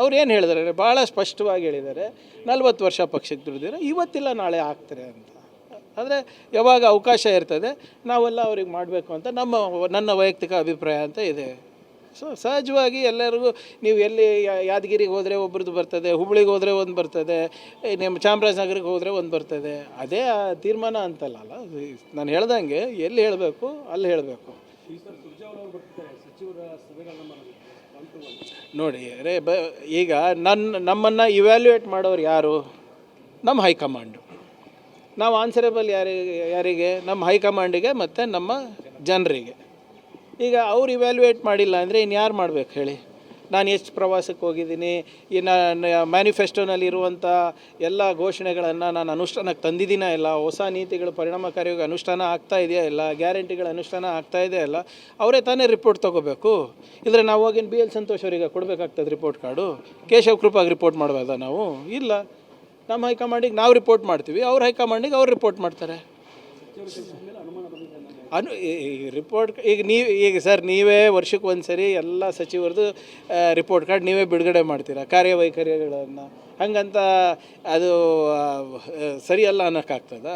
ಅವ್ರು ಏನು ಹೇಳಿದಾರೆ? ಭಾಳ ಸ್ಪಷ್ಟವಾಗಿ ಹೇಳಿದ್ದಾರೆ ನಲ್ವತ್ತು ವರ್ಷ ಪಕ್ಷಕ್ಕೆ ದುಡಿದಿರೋ ಇವತ್ತಿಲ್ಲ, ನಾಳೆ ಆಗ್ತಾರೆ ಅಂತ. ಆದರೆ ಯಾವಾಗ ಅವಕಾಶ ಇರ್ತದೆ, ನಾವೆಲ್ಲ ಅವ್ರಿಗೆ ಮಾಡಬೇಕು ಅಂತ ನಮ್ಮ, ನನ್ನ ವೈಯಕ್ತಿಕ ಅಭಿಪ್ರಾಯ ಅಂತ ಇದೆ. ಸೊ ಸಹಜವಾಗಿ ಎಲ್ಲರಿಗೂ ನೀವು ಎಲ್ಲಿ ಯಾದಗಿರಿಗೆ ಹೋದರೆ ಒಬ್ರದ್ದು ಬರ್ತದೆ, ಹುಬ್ಳಿಗೆ ಹೋದರೆ ಒಂದು ಬರ್ತದೆ ನಿಮ್ಮ ಚಾಮರಾಜನಗರಿಗೆ ಹೋದರೆ ಒಂದು ಬರ್ತದೆ. ಅದೇ ಆ ತೀರ್ಮಾನ ಅಂತಲ್ಲ, ಅಲ್ಲ? ನಾನು ಹೇಳ್ದಂಗೆ ಎಲ್ಲಿ ಹೇಳಬೇಕು, ಅಲ್ಲಿ ಹೇಳಬೇಕು. ನೋಡಿ ರೇ ಬ, ಈಗ ನನ್ನ ನಮ್ಮನ್ನು ಇವ್ಯಾಲ್ಯೂಯೇಟ್ ಮಾಡೋರು ಯಾರು? ನಮ್ಮ ಹೈಕಮಾಂಡು. ನಾವು ಆನ್ಸರೇಬಲ್ ಯಾರಿಗೆ ಯಾರಿಗೆ? ನಮ್ಮ ಹೈಕಮಾಂಡಿಗೆ ಮತ್ತು ನಮ್ಮ ಜನರಿಗೆ. ಈಗ ಅವ್ರು ಇವ್ಯಾಲ್ಯೂಯೇಟ್ ಮಾಡಿಲ್ಲ ಅಂದರೆ ಇನ್ನು ಯಾರು ಮಾಡ್ಬೇಕು ಹೇಳಿ? ನಾನು ಎಷ್ಟು ಪ್ರವಾಸಕ್ಕೆ ಹೋಗಿದ್ದೀನಿ, ಈ ಮ್ಯಾನಿಫೆಸ್ಟೋನಲ್ಲಿರುವಂಥ ಎಲ್ಲ ಘೋಷಣೆಗಳನ್ನು ನಾನು ಅನುಷ್ಠಾನಕ್ಕೆ ತಂದಿದ್ದೀನ ಇಲ್ಲ, ಹೊಸ ನೀತಿಗಳು ಪರಿಣಾಮಕಾರಿಯಾಗಿ ಅನುಷ್ಠಾನ ಆಗ್ತಾ ಇದೆಯಾ ಇಲ್ಲ ಗ್ಯಾರಂಟಿಗಳ ಅನುಷ್ಠಾನ ಆಗ್ತಾ ಇದೆಯಾ ಇಲ್ಲ, ಅವರೇ ತಾನೇ ರಿಪೋರ್ಟ್ ತೊಗೋಬೇಕು. ಇದ್ರೆ ನಾವು ಹೋಗಿನ ಬಿ ಎಲ್ ಸಂತೋಷ್ ಅವರಿಗೆ ಕೊಡಬೇಕಾಗ್ತದೆ ರಿಪೋರ್ಟ್ ಕಾರ್ಡು ಕೇಶವ್ ಕೃಪಾಗಿ ರಿಪೋರ್ಟ್ ಮಾಡಬಾರ್ದ ನಾವು? ಇಲ್ಲ. ನಮ್ಮ ಹೈಕಮಾಂಡಿಗೆ ನಾವು ರಿಪೋರ್ಟ್ ಮಾಡ್ತೀವಿ, ಅವ್ರ ಹೈಕಮಾಂಡಿಗೆ ಅವ್ರು ರಿಪೋರ್ಟ್ ಮಾಡ್ತಾರೆ. ಅನು ರಿಪೋರ್ಟ್ ಈಗ ನೀವು, ಈಗ ಸರ್ ನೀವೇ ವರ್ಷಕ್ಕೆ ಒಂದು ಸರಿ ಎಲ್ಲ ಸಚಿವರದು ರಿಪೋರ್ಟ್ ಕಾರ್ಡ್ ನೀವೇ ಬಿಡುಗಡೆ ಮಾಡ್ತೀರಾ? ಕಾರ್ಯವೈಖರಿಗಳನ್ನು? ಹಂಗಂತ ಅದು ಸರಿಯಲ್ಲ ಅನ್ನೋಕ್ಕಾಗ್ತದ?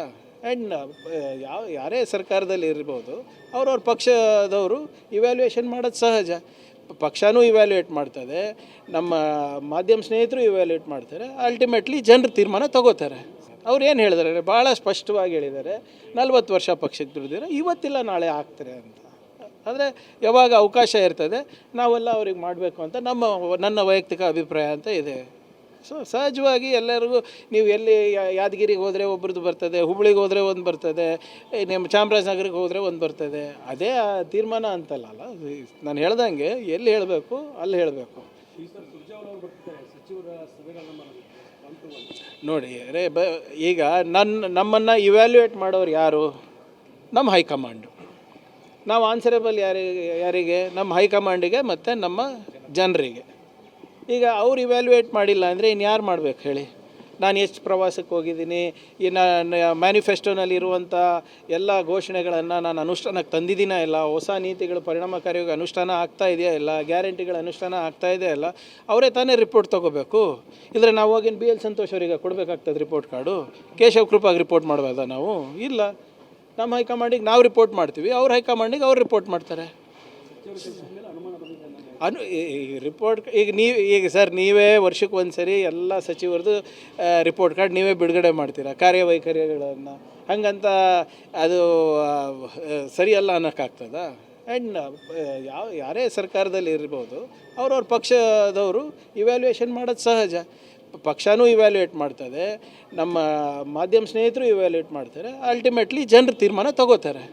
ಆ್ಯಂಡ್ ಯಾವ, ಯಾರೇ ಸರ್ಕಾರದಲ್ಲಿ ಇರ್ಬೋದು, ಅವ್ರವ್ರ ಪಕ್ಷದವರು ಇವ್ಯಾಲ್ಯೂಯೇಷನ್ ಮಾಡೋದು ಸಹಜ. ಪಕ್ಷನೂ ಇವ್ಯಾಲ್ಯೂಯೇಟ್ ಮಾಡ್ತದೆ, ನಮ್ಮ ಮಾಧ್ಯಮ ಸ್ನೇಹಿತರು ಇವ್ಯಾಲ್ಯೂಯೇಟ್ ಮಾಡ್ತಾರೆ ಅಲ್ಟಿಮೇಟ್ಲಿ ಜನರು ತೀರ್ಮಾನ ತಗೋತಾರೆ. ಅವ್ರು ಏನು ಹೇಳಿದಾರೆ ಭಾಳ ಸ್ಪಷ್ಟವಾಗಿ ಹೇಳಿದ್ದಾರೆ ನಲ್ವತ್ತು ವರ್ಷ ಪಕ್ಷಕ್ಕೆ ದುಡಿದಿರೋ, ಇವತ್ತಿಲ್ಲ ನಾಳೆ ಆಗ್ತಾರೆ ಅಂತ. ಆದರೆ ಯಾವಾಗ ಅವಕಾಶ ಇರ್ತದೆ, ನಾವೆಲ್ಲ ಅವ್ರಿಗೆ ಮಾಡಬೇಕು ಅಂತ ನಮ್ಮ ನನ್ನ ವೈಯಕ್ತಿಕ ಅಭಿಪ್ರಾಯ ಅಂತ ಇದೆ. ಸೊ, ಸಹಜವಾಗಿ ಎಲ್ಲರಿಗೂ ನೀವು ಎಲ್ಲಿ ಯಾದಗಿರಿಗೆ ಹೋದರೆ ಒಬ್ರದ್ದು ಬರ್ತದೆ, ಹುಬ್ಳಿಗೆ ಹೋದರೆ ಒಂದು ಬರ್ತದೆ ನಿಮ್ಮ ಚಾಮರಾಜನಗರಿಗೆ ಹೋದರೆ ಒಂದು ಬರ್ತದೆ, ಅದೇ ಆ ತೀರ್ಮಾನ ಅಂತಲ್ಲ ನಾನು ಹೇಳ್ದಂಗೆ ಎಲ್ಲಿ ಹೇಳಬೇಕು, ಅಲ್ಲಿ ಹೇಳಬೇಕು. ನೋಡಿ, ರೇ, ಬ, ಈಗ ನನ್ನ ನಮ್ಮನ್ನು ಇವ್ಯಾಲ್ಯೂಯೇಟ್ ಮಾಡೋರು ಯಾರು? ನಮ್ಮ ಹೈಕಮಾಂಡು. ನಾವು ಆನ್ಸರೇಬಲ್ ಯಾರಿಗೆ ಯಾರಿಗೆ? ನಮ್ಮ ಹೈಕಮಾಂಡಿಗೆ ಮತ್ತು ನಮ್ಮ ಜನರಿಗೆ. ಈಗ ಅವ್ರು ಇವ್ಯಾಲ್ಯೂಯೇಟ್ ಮಾಡಿಲ್ಲ ಅಂದರೆ ಇನ್ಯಾರು ಯಾರು ಮಾಡ್ಬೇಕು ಹೇಳಿ? ನಾನು ಎಷ್ಟು ಪ್ರವಾಸಕ್ಕೆ ಹೋಗಿದ್ದೀನಿ, ಈ ನಾನು ಮ್ಯಾನಿಫೆಸ್ಟೋನಲ್ಲಿ ಇರುವಂಥ ಎಲ್ಲ ಘೋಷಣೆಗಳನ್ನು ನಾನು ಅನುಷ್ಠಾನಕ್ಕೆ ತಂದಿದ್ದೀನ ಇಲ್ಲ? ಹೊಸ ನೀತಿಗಳು ಪರಿಣಾಮಕಾರಿಯಾಗಿ ಅನುಷ್ಠಾನ ಆಗ್ತಾ ಇದೆಯಾ ಇಲ್ಲ? ಗ್ಯಾರಂಟಿಗಳ ಅನುಷ್ಠಾನ ಆಗ್ತಾ ಇದೆಯಾ ಇಲ್ಲ? ಅವರೇ ತಾನೇ ರಿಪೋರ್ಟ್ ತೊಗೋಬೇಕು. ಇಲ್ಲದ್ರೆ ನಾವು ಹೋಗಿನ ಬಿ ಎಲ್ ಸಂತೋಷ್ ಅವರಿಗೆ ಕೊಡಬೇಕಾಗ್ತದೆ ರಿಪೋರ್ಟ್ ಕಾರ್ಡು. ಕೇಶವ್ ಕೃಪಾಗಿ ರಿಪೋರ್ಟ್ ಮಾಡ್ಬೋದಾ ನಾವು? ಇಲ್ಲ. ನಮ್ಮ ಹೈಕಮಾಂಡಿಗೆ ನಾವು ರಿಪೋರ್ಟ್ ಮಾಡ್ತೀವಿ. ಅವ್ರ ಹೈಕಮಾಂಡಿಗೆ ಅವ್ರು ರಿಪೋರ್ಟ್ ಮಾಡ್ತಾರೆ. ಅನು ರಿಪೋರ್ಟ್ ಈಗ ನೀವು, ಈಗ ಸರ್ ನೀವೇ ವರ್ಷಕ್ಕೆ ಒಂದು ಸರಿ ಎಲ್ಲ ಸಚಿವರದು ರಿಪೋರ್ಟ್ ಕಾರ್ಡ್ ನೀವೇ ಬಿಡುಗಡೆ ಮಾಡ್ತೀರಾ? ಕಾರ್ಯವೈಖರಿಗಳನ್ನು. ಹಂಗಂತ ಅದು ಸರಿಯಲ್ಲ ಅನ್ನೋಕ್ಕಾಗ್ತದ? ಆ್ಯಂಡ್ ಯಾವ ಯಾರೇ ಸರ್ಕಾರದಲ್ಲಿ ಇರ್ಬೋದು, ಅವ್ರವ್ರ ಪಕ್ಷದವರು ಇವ್ಯಾಲ್ಯೂಯೇಷನ್ ಮಾಡೋದು ಸಹಜ. ಪಕ್ಷನೂ ಇವ್ಯಾಲ್ಯೂಯೇಟ್ ಮಾಡ್ತದೆ, ನಮ್ಮ ಮಾಧ್ಯಮ ಸ್ನೇಹಿತರು ಇವ್ಯಾಲ್ಯೂಯೇಟ್ ಮಾಡ್ತಾರೆ ಅಲ್ಟಿಮೇಟ್ಲಿ ಜನರು ತೀರ್ಮಾನ ತಗೋತಾರೆ.